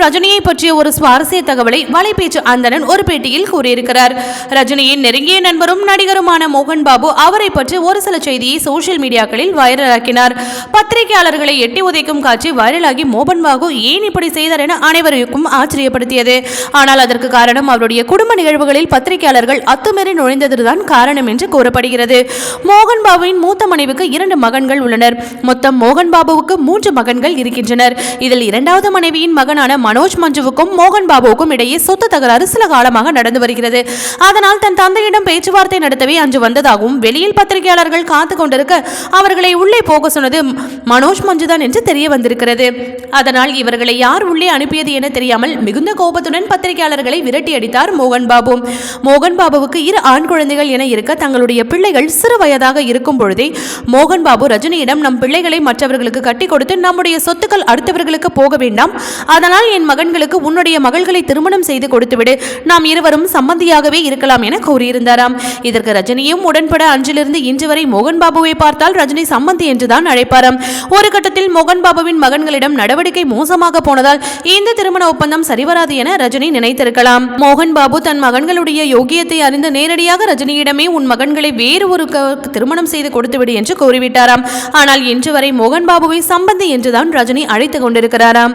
ரஜினியை பற்றிய ஒரு சுவாரஸ்ய தகவலை வலைபேச்சு அந்தணன் ஒரு பேட்டியில் கூறியிருக்கிறார். ரஜினியின் நெருங்கிய நண்பரும் நடிகருமான மோகன் பாபு அவரை பற்றி ஒரு சில செய்தியை சோஷியல் மீடியாக்களில் வைரலாக்கினார். பத்திரிகையாளர்களை எட்டி உதைக்கும் காட்சி வைரலாகி மோகன் பாபு ஏன் இப்படி செய்தார் என அனைவருக்கும் ஆச்சரியப்படுத்தியது. ஆனால் அதற்கு காரணம் அவருடைய குடும்ப நிகழ்வுகளில் பத்திரிகையாளர்கள் அத்துமீறி நுழைந்ததுதான் காரணம் என்று கூறப்படுகிறது. மோகன் பாபுவின் மூத்த மனைவிக்கு இரண்டு மகன்கள் உள்ளனர். மொத்தம் மோகன் பாபுவுக்கு மூன்று மகன்கள் இருக்கின்றனர். இதில் இரண்டாவது மனைவியின் மகனான மனோஜ் மஞ்சுவுக்கும் மோகன் பாபுவுக்கும் இடையே சொத்து தகராறு சில காலமாக நடந்து வருகிறது. அதனால் தன் தந்தையிடம் பேச்சுவார்த்தை நடத்தவே அன்று வந்ததாகவும் வெளியில் பத்திரிகையாளர்கள் காத்து கொண்டிருக்க அவர்களை உள்ளே போக சொன்னது மனோஜ் மஞ்சுதான் என்று தெரிய வந்திருக்கிறது. அதனால் இவர்களை யார் உள்ளே அனுப்பியது என தெரியாமல் மிகுந்த கோபத்துடன் பத்திரிகையாளர்களை விரட்டி அடித்தார் மோகன் பாபு. மோகன் பாபுவுக்கு இரு ஆண் குழந்தைகள் என இருக்க தங்களுடைய பிள்ளைகள் சிறு வயதாக இருக்கும் பொழுதே மோகன் பாபு ரஜினியிடம் நம் பிள்ளைகளை மற்றவர்களுக்கு கட்டி கொடுத்து நம்முடைய சொத்துக்கள் அடுத்தவர்களுக்கு போக வேண்டாம். அதனால் என் மகன்களுக்கு உன்னுடைய மகள்களை திருமணம் செய்து கொடுத்துவிடு. நாம் இருவரும் சம்மந்தியாகவே இருக்கலாம் என கூறியிருந்தாராம். இதற்கு ரஜினியும் உடன்பட அன்றிலிருந்து இன்று வரை மோகன் பாபுவை பார்த்தால் ரஜினி சம்மந்தி என்றுதான் அழைப்பாராம். ஒரு கட்டத்தில் மோகன் பாபுவின் மகன்களிடம் நடவடிக்கை மோசமாக போனதால் இந்த திருமண ஒப்பந்தம் சரிவராது என ரஜினி நினைத்திருக்கலாம். மோகன் பாபு தன் மகன்களுடைய யோகியத்தை அறிந்து நேரடியாக ரஜினியிடமே உன் மகன்களை வேறு ஒரு திருமணம் செய்து கொடுத்துவிடு என்று கூறிவிட்டாராம். ஆனால் இன்று வரை மோகன் பாபுவை சம்பந்தி என்றுதான் ரஜினி அழைத்து கொண்டிருக்கிறாராம்.